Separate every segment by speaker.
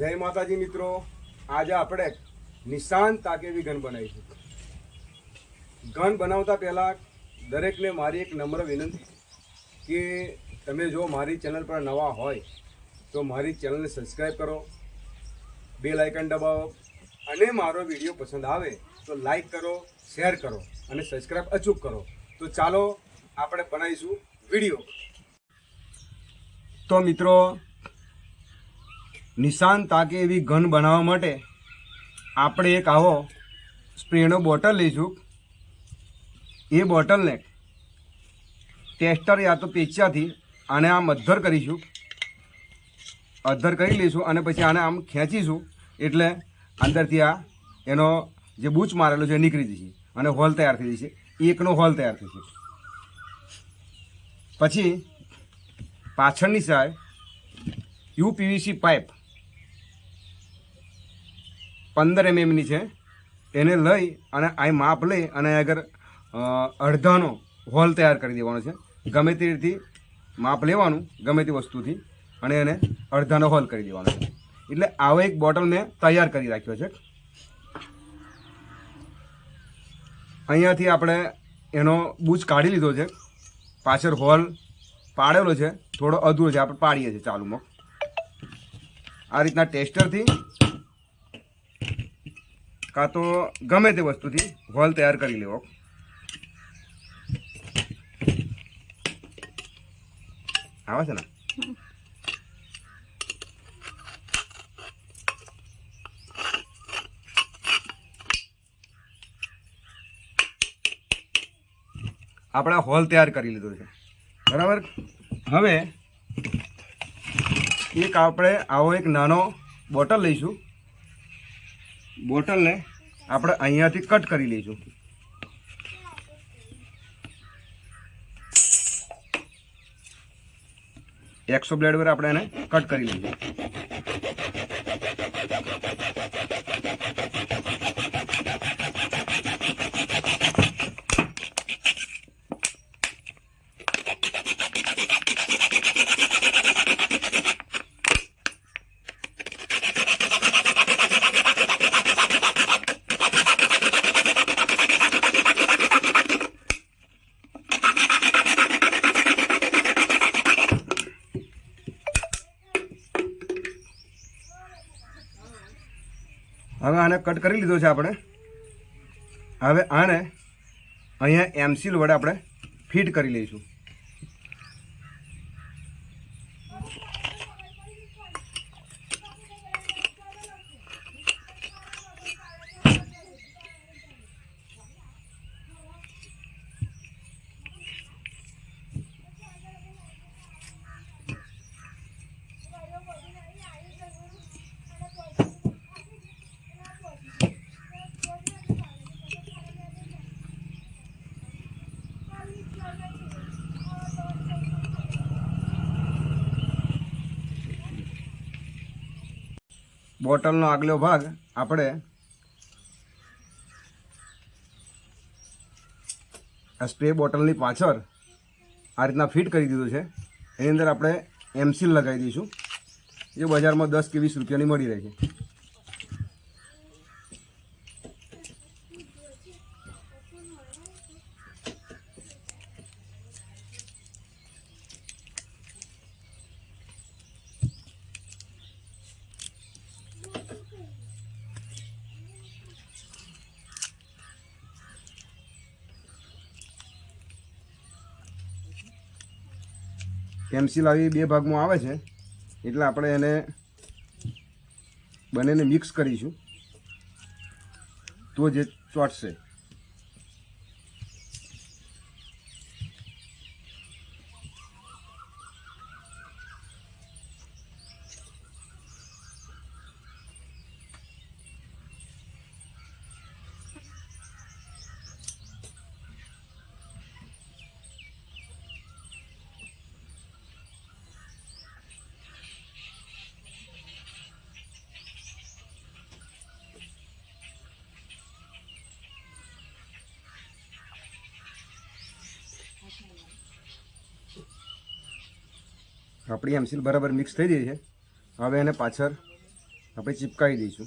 Speaker 1: જય માતાજી મિત્રો. આજે આપણે નિશાન તાકેવી ગન બનાવીશું. ગન બનાવતા પહેલાં દરેકને મારી એક નમ્ર વિનંતી કે તમે જો મારી ચેનલ પર નવા હોય તો મારી ચેનલને સબસ્ક્રાઈબ કરો બે લાઇકન દબાવો અને મારો વીડિયો પસંદ આવે તો લાઈક કરો, શેર કરો અને સબસ્ક્રાઈબ અચૂક કરો. તો ચાલો આપણે બનાવીશું વીડિયો. તો મિત્રો નિશાન તાકે એવી ગન બનાવવા માટે આપણે એક આવો સ્પ્રેનો બોટલ લઈશું. એ બોટલને ટેસ્ટર યા તો પેચ્યાથી આને આમ અધ્ધર કરીશું. અધ્ધર કરી લઈશું અને પછી આને આમ ખેંચીશું એટલે અંદરથી આ એનો જે બૂચ મારેલો છે નીકળી જશે અને હોલ તૈયાર થઈ જશે. એકનો હોલ તૈયાર થશે પછી પાછળની સાઈડ યુપીવીસી પાઇપ પંદર એમએમની છે. એને લઈ અને આ માપ લઈ અને આગળ અડધાનો હોલ તૈયાર કરી દેવાનો છે. ગમે તે રીતે માપ લેવાનું, ગમે તે વસ્તુથી, અને એને અડધાનો હોલ કરી દેવાનો છે. એટલે આવો એક બોટલ મેં તૈયાર કરી રાખ્યો છે. અહીંયાથી આપણે એનો બૂચ કાઢી લીધો છે. પાછળ હોલ પાડેલો છે. થોડો અધૂરો છે. આપણે પાડીએ છીએ ચાલુમાં. આ રીતના ટેસ્ટરથી કાં તો ગમે તે વસ્તુથી હોલ તૈયાર કરી લેવો. આવે છે ને? આપણે હોલ તૈયાર કરી લીધો છે. બરાબર? હવે એક આપણે આવો એક નાનો બોટલ લઈશું. બોટલને આપણે અહીંયાથી કટ કરી લઈશું. એકસો બ્લેડ પર આપણે એને કટ કરી લઈશું હવે આને કટ કરી લીધો છે આપણે. હવે આને અહીંયા એમસીલ વડે આપણે ફિટ કરી લઈશું. બોટલનો આગલો ભાગ આપણે આ સ્પ્રે બોટલની પાછળ આ રીતના ફિટ કરી દીધું છે. એની અંદર આપણે એમસીલ લગાવી દઈશું. જે બજારમાં દસ કે વીસ રૂપિયાની મળી રહે છે. પેન્સિલ આવી બે ભાગમાં આવે છે. એટલે આપણે એને બંનેને મિક્સ કરીશું. તો જે ચોટશે આપણી એમસીલ બરાબર મિક્સ થઈ ગઈ છે. હવે એને પાછળ આપણે ચીપકાવી દઈશું.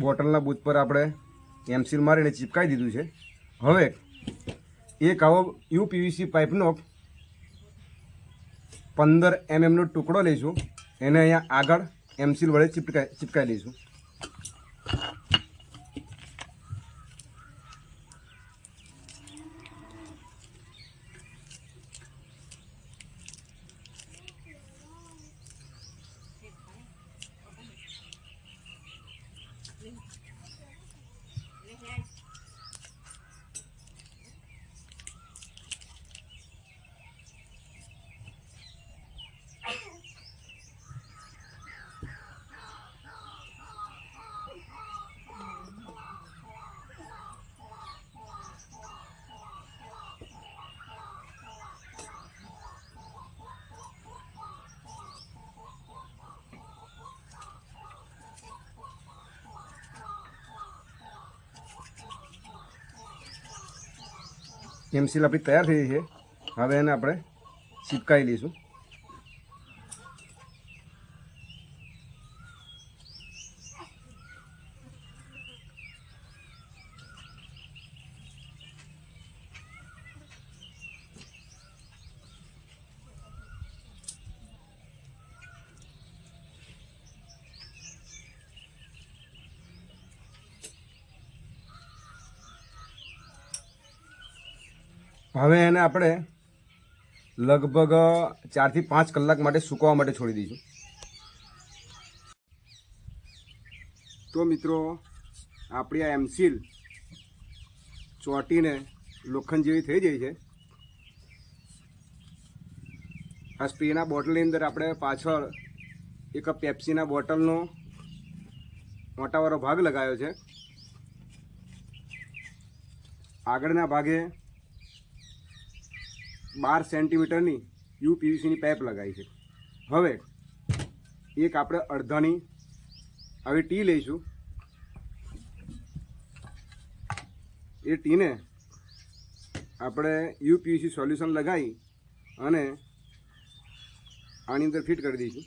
Speaker 1: બોટલના બૂથ પર આપણે એમસીલ મારીને ચીપકાવી દીધું છે. હવે એક આવો યુપીવીસી પાઇપનો પંદર એમએમનો ટુકડો લઈશું. એને અહીંયા આગળ એમસીલ વડે ચીપકાઈ ચીપકાવી દઈશું. એમસીલ આપણી તૈયાર થઈ છે. હવે એને આપણે ચીપકાવી લઈશું. હવે એને આપણે લગભગ ચારથી પાંચ કલાક માટે સૂકવવા માટે છોડી દઈશું. તો મિત્રો, આપણી આ એમસીલ ચોટીને લોખંડ જેવી થઈ જાય છે. આ સ્પ્રેના બોટલની અંદર આપણે પાછળ એક પેપ્સીના બોટલનો મોટાવાળો ભાગ લગાવ્યો છે. આગળના ભાગે બાર સેન્ટીમીટરની યુપીવીસીની પાઇપ લગાવી છે. હવે એક આપણે અડધાની આવી ટી લઈશું. એ ટીને આપણે યુપીવીસી સોલ્યુશન લગાવી અને આની અંદર ફિટ કરી દઈશું.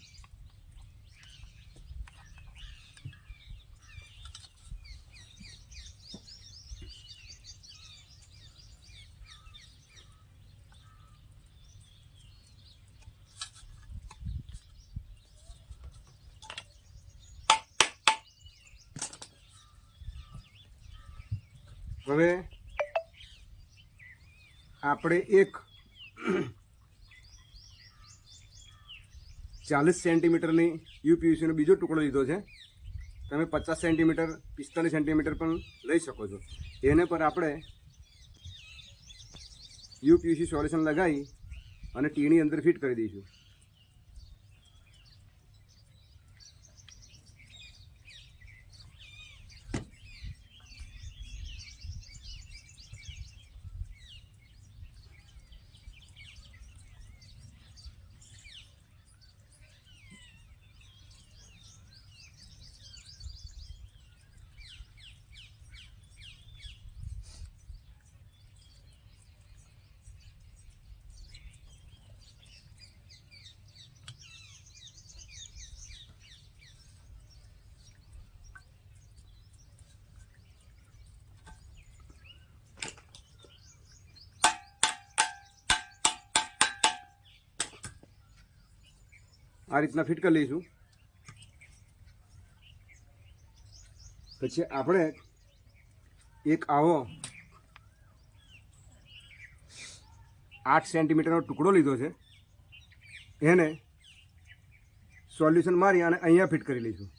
Speaker 1: હવે આપણે એક ચાલીસ સેન્ટીમીટરની યુપીયુસીનો બીજો ટુકડો લીધો છે. તમે પચાસ સેન્ટીમીટર, પિસ્તાલીસ સેન્ટીમીટર પણ લઈ શકો છો. એને પર આપણે યુપીયુસી સોલ્યુશન લગાવી અને ટીની અંદર ફિટ કરી દઈશું. આ રીતના ફિટ કરી લઈશું. પછી આપણે એક આવો આઠ સેન્ટીમીટરનો ટુકડો લીધો છે. એને સોલ્યુશન મારી અને અહીંયા ફિટ કરી લઈશું.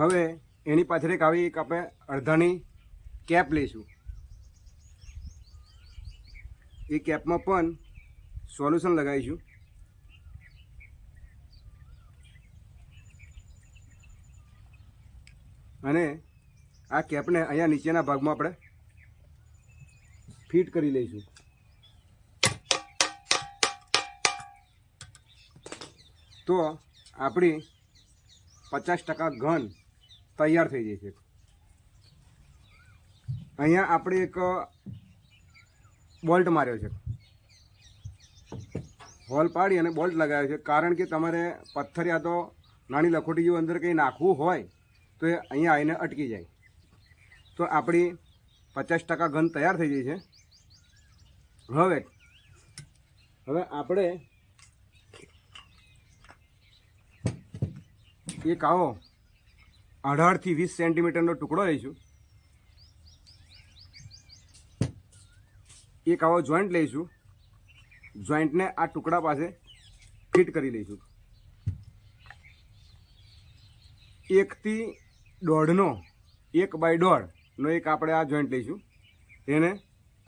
Speaker 1: હવે એની પાછળ એક આવી એક આપણે અડધાની કેપ લઈશું. એ કેપમાં પણ સોલ્યુશન લગાવીશું. અને આ કેપને અહીંયા નીચેના ભાગમાં આપણે ફિટ કરી લઈશું. તો આપણી પચાસ ટકા ઘન તૈયાર થઈ જાય છે. અહીંયા આપણે એક બોલ્ટ માર્યો છે. હોલ પાડી અને બોલ્ટ લગાવ્યો છે. કારણ કે તમારે પથ્થર યા તો નાની લખોટી અંદર કંઈ નાખવું હોય, તો એ અહીંયા આવીને અટકી જાય. તો આપણી પચાસ ટકા ઘન તૈયાર થઈ જાય છે. હવે હવે આપણે એક આવો અઢારથી વીસ સેન્ટીમીટરનો ટુકડો લઈશું. એક આવો જોઈન્ટ લઈશું. જોઈન્ટને આ ટુકડા પાસે ફિટ કરી લઈશું. એકથી દોઢનો, એક બાય દોઢનો એક આપણે આ જોઈન્ટ લઈશું. એને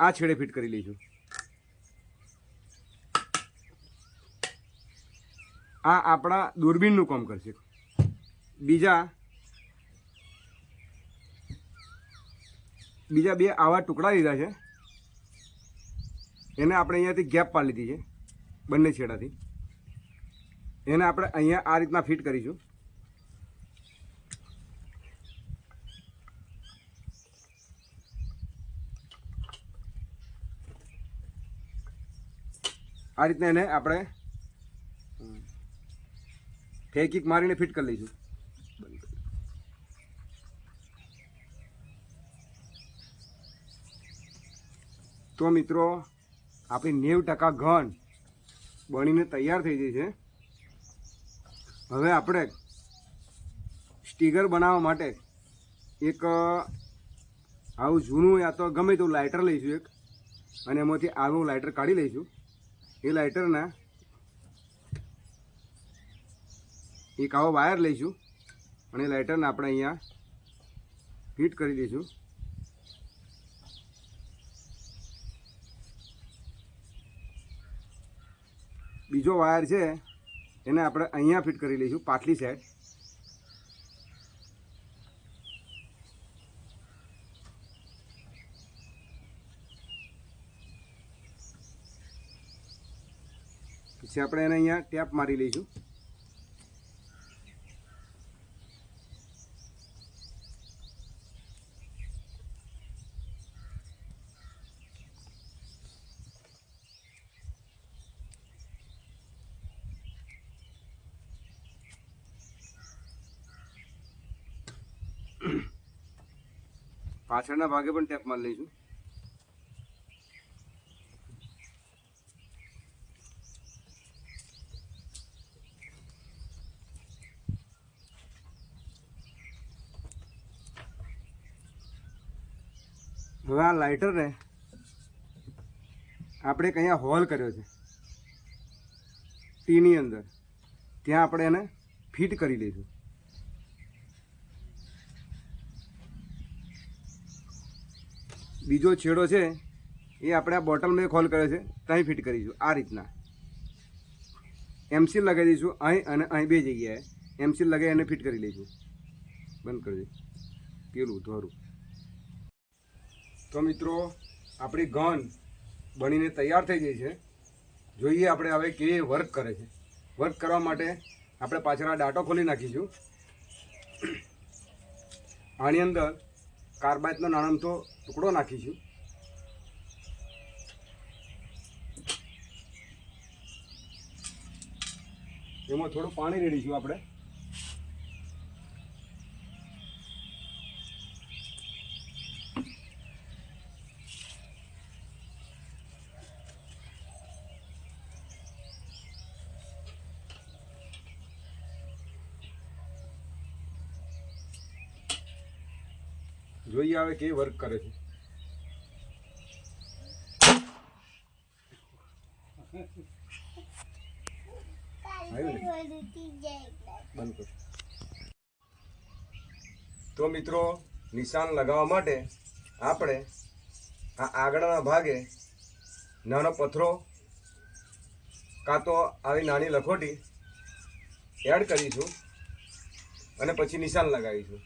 Speaker 1: આ છેડે ફિટ કરી લઈશું. આ આપણા દૂરબીનનું કામ કરશે. બીજા બીજા બે આવા ટુકડા લીધા છે. એને આપણે અહીંયાથી ગેપ પાડી લીધી છે, બંને છેડાથી. એને આપણે અહીંયા આ રીતના ફિટ કરીશું. આ રીતના એને આપણે ફેકિક મારીને ફિટ કરી લઈશું. તો મિત્રો, આપણી નેવ ટકા ઘન બનીને તૈયાર થઈ ગઈ છે. હવે આપણે સ્ટીકર બનાવવા માટે એક આવું જૂનું યા તો ગમે તેવું લાઇટર લઈશું એક, અને એમાંથી આવું લાઇટર કાઢી લઈશું. એ લાઇટરના એક આવો વાયર લઈશું અને લાઇટરને આપણે અહીંયા ફિટ કરી દઈશું. બીજો વાયર છે, એને આપણે અહીંયા ફિટ કરી લઈશું પાછલી સાઈડ પછી આપણે એને અહીંયા ટેપ મારી લઈશું. પાછળના ભાગે પણ ટેપ મારી લઈશું. હવે આ લાઇટરને આપણે એક હોલ કર્યો છે. ટીની અંદર. ત્યાં આપણે એને ફિટ કરી લઈશું બીજો છેડો છે, એ આપણે આ બોટલમાં ખોલ કર્યો છે ત્યાં ફિટ કરીશું, આ રીતના. એમસીલ લગાવી દઈશું, અહીં અને અહીં બે જગ્યાએ. એમસીલ લગાવી એને ફિટ કરી લઈશું. બંધ કરી દઈશું પેલું ધોરું. તો મિત્રો, આપણી ગન બનીને તૈયાર થઈ ગઈ છે. જોઈએ આપણે હવે કેવી વર્ક કરે છે. વર્ક કરવા માટે આપણે પાછળ આ ડાટો ખોલી નાખીશું. આની અંદર કાર્બાઇડનો નાનમતો ટુકડો નાખીશું. એમાં થોડું પાણી રેડીશું આપણે. જોઈએ આવે કે વર્ક કરે છે? તો મિત્રો, નિશાન લગાવવા માટે આપણે આ આગળના ભાગે નાનો પથરો કાં તો આવી નાની લખોટી એડ કરીશું અને પછી નિશાન લગાવીશું.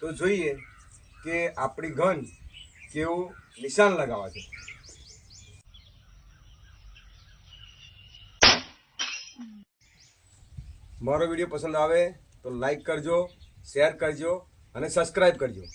Speaker 1: તો જોઈએ કે આપણી ગન કેવું નિશાન લગાવવા છે? મારો વીડિયો પસંદ આવે તો લાઈક કરજો શેર કરજો અને સબસ્ક્રાઈબ કરજો.